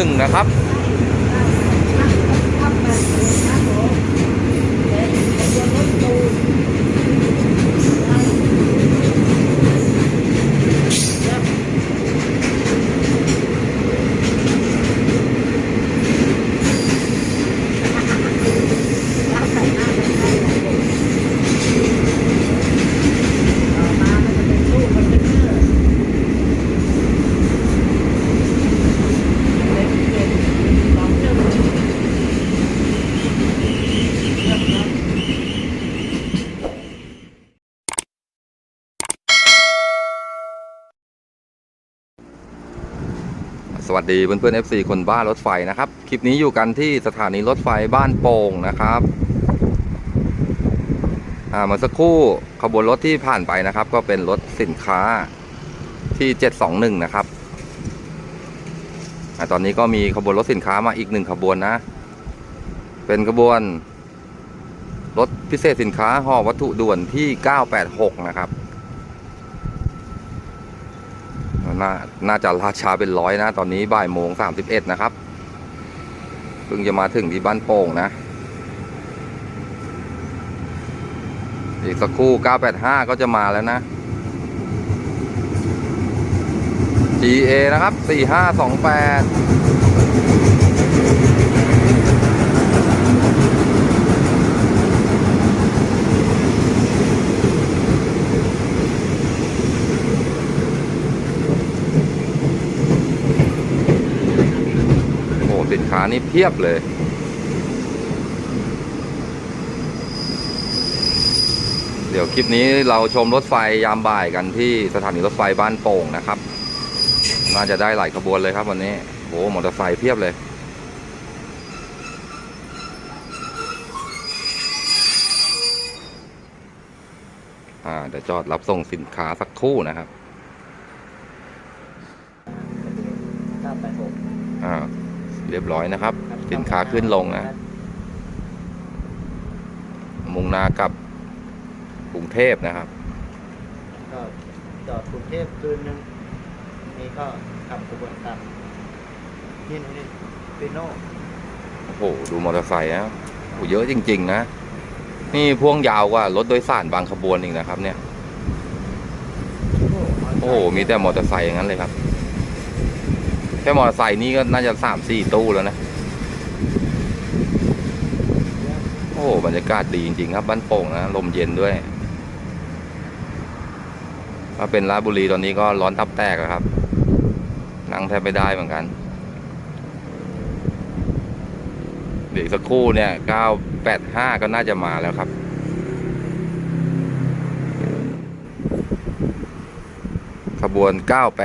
ึ่งนะครับ สวัสดีเพื่อนๆ FC คนบ้านรถไฟนะครับ คลิปนี้อยู่กันที่สถานีรถไฟบ้านโป่งนะครับอ่าเมื่อสักครู่ขบวนรถที่ผ่านไปนะครับ ก็เป็นรถสินค้าที่ 721 นะครับอ่าตอนนี้ก็มีขบวนรถสินค้ามาอีกหนึ่งขบวนนะ เป็นขบวนรถพิเศษสินค้าห่อวัตถุด่วนที่ 986 นะครับ นาน่าจะราชาเป็นร้อยนะ ตอนนี้บ่ายโมงสามสิบเอ็ดนะครับเพิ่งจะมาถึงที่บ้านโป่งนะ อีกสักครู่ 985 ก็จะมาแล้วนะ GA นะครับ 4528 โอ้สิานี่เพียบเลย เดี๋ยวคลิปนี้เราชมรถไฟยามบ่ายกันที่สถานีรถไฟบ้านโป่งนะครับ น่าจะได้หลายขบวนเลยครับวันนี้โอ้มอเตอร์ไซค์เพียบเลยอ่าเดี๋ยวจอดรับส่งสินค้าสักครู่นะครับ 986 อ่า เรียบร้อยนะครับสินค้าขึ้นลงนะมุ่งหน้ากลับกรุงเทพนะครับ ก็จอดกรุงเทพคืนนึงนี่ก็ขับกระบวนการนี่นี่ปิโน่โอ้โหดูมอเตอร์ไซค์นะโอ้โหเยอะจริง ๆ นะ นี่พ่วงยาวกว่ารถโดยสารบางขบวนอีกนะครับ เนี่ย โอ้โหมีแต่มอเตอร์ไซค์อย่างนั้นเลยครับแค่มอเตอร์ไซค์นี่ก็น่าจะสามสี่ตู้แล้วนะ โอ้บรรยากาศดีจริง ๆ ครับบ้านโป่งนะลมเย็นด้วยถ้าเป็นราชบุรีตอนนี้ก็ร้อนทับแตกครับ นั่งแทบไม่ได้เหมือนกัน เดี๋ยวสักครู่เนี่ย985ก็น่าจะมาแล้วครับ ขบวน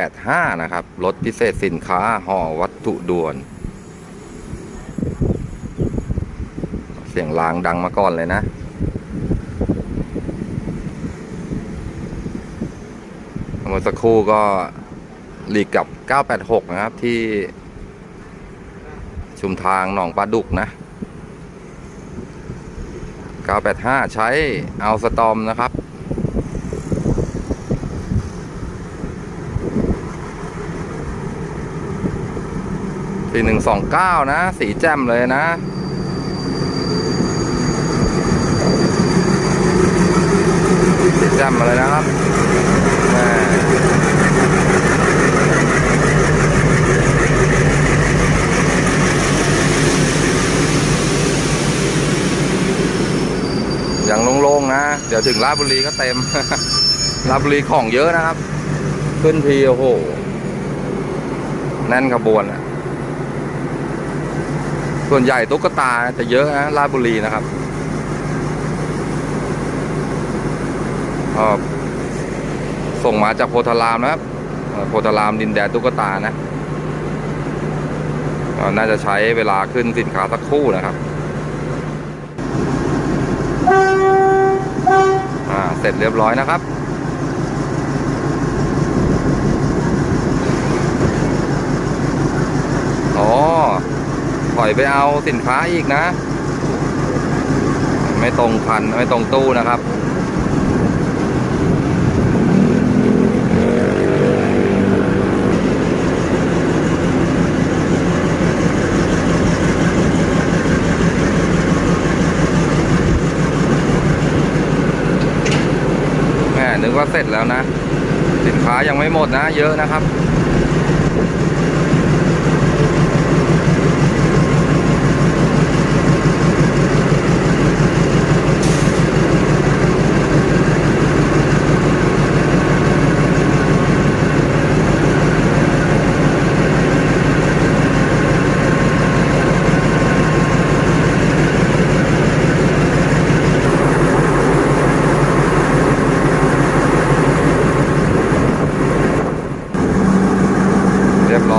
985 นะครับ รถพิเศษสินค้าห่อวัตถุด่วน เสียงรางดังมาก่อนเลยนะ เมื่อสักครู่ก็หลีกกับ 986 นะครับ ที่ชุมทางหนองปลาดุกนะ 985 ใช้เอาสตอมนะครับ สี่หนึ่งสองเก้านะ สีแจ่มเลยนะ สีแจ่มมาเลยนะครับแม่อย่างโล่งๆนะ เดี๋ยวถึงราชบุรีก็เต็มราชบุรีของเยอะนะครับ ขึ้นทีโอ้โหแน่นขบวนอะ ส่วนใหญ่ตุ๊กตาจะเยอะนะราชบุรีนะครับส่งมาจากโพธารามนะครับโพธารามดินแดนตุ๊กตานะน่าจะใช้เวลาขึ้นสินค้าสักคู่นะครับเสร็จเรียบร้อยนะครับ อยไปเอาสินค้าอีกนะ ไม่ตรงพันไม่ตรงตู้นะครับนึกว่าเสร็จแล้วนะ สินค้ายังไม่หมดนะ เยอะนะครับ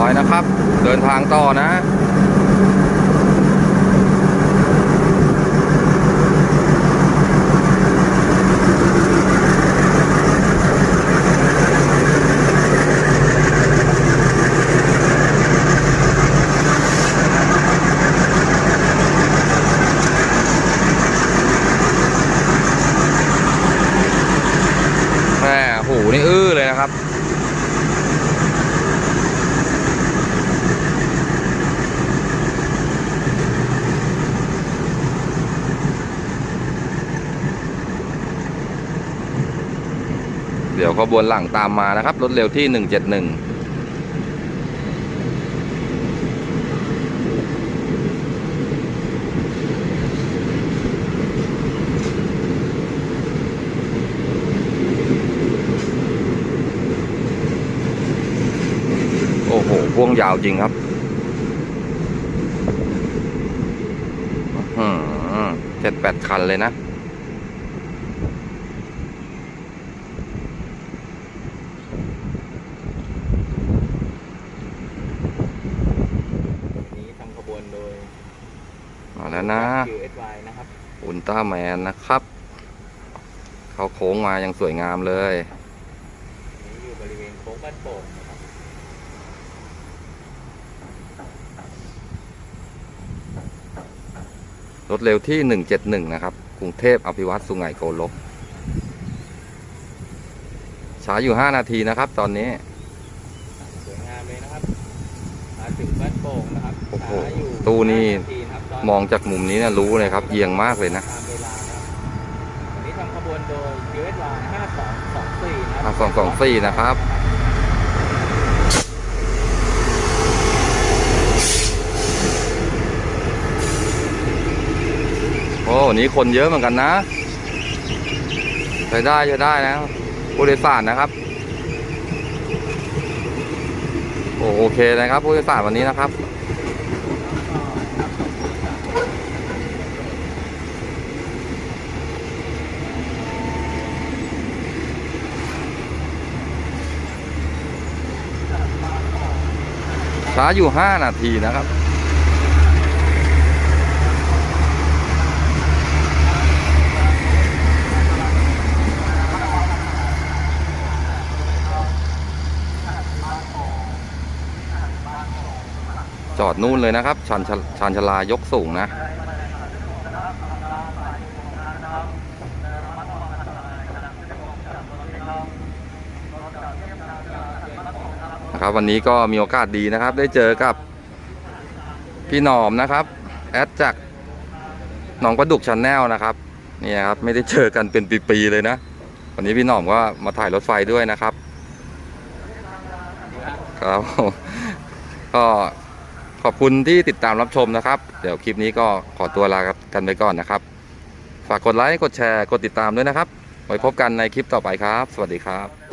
อยนะครับ เดินทางต่อนะ แม่หูนี่อื้อเลยนะครับ เดี๋ยวขบวนหลังตามมานะครับ รถเร็วที่ 171โอ้โหพ่วงยาวจริงครับ เจ็ดแปดคันเลยนะ นี้ทำขบวนโดย มาแล้วนะ QSY นะครับ อุล ตร้าแมนนะครับ เขาโค้งมาอย่างสวยงามเลยนี้อยู่บริเวณโค้งบ้านโป่งนะครับรถเร็วที่ 171 นะครับ กรุงเทพอภิวัตสุไหงโกลกช้าอยู่ 5 นาทีนะครับ ตอนนี้ สวยงามเลยนะครับ มาถึงบ้านโป่งนะครับโอ้โหช้าอยู่ตู้นี่ ห้าาทีนะครับตน มองจากมุมนี้นะรู้เลยครับ เอียงมากเลยนะตามเวลานะครับวันนี้ทำขบวนโดย QSY 5224นะครั5224 นะครับโอ้วันนี้คนเยอะเหมือนกันนะใช้ได้ใช้ได้นะผู้โดยสารนะครับ โอ้โอเคนะครับผู้โดยสารวันนี้นะครับ ช้าอยู่ 5 นาทีนะครับจอดนู่นเลยนะครับชันชันชลายกสูงนะ ครับ วันนี้ก็มีโอกาสดีนะครับ ได้เจอกับพี่หนอมนะครับแอดจากหนองประดุกชันแนลนะครับนี่ครับไม่ได้เจอกันเป็นปีๆเลยนะ วันนี้พี่หนอมก็มาถ่ายรถไฟด้วยนะครับครับก็ขอบคุณที่ติดตามรับชมนะครับ เดี๋ยวคลิปนี้ก็ขอตัวลากันไปก่อนนะครับ ฝากกดไลค์กดแชร์กดติดตามด้วยนะครับ ไว้พบกันในคลิปต่อไปครับ สวัสดีครับ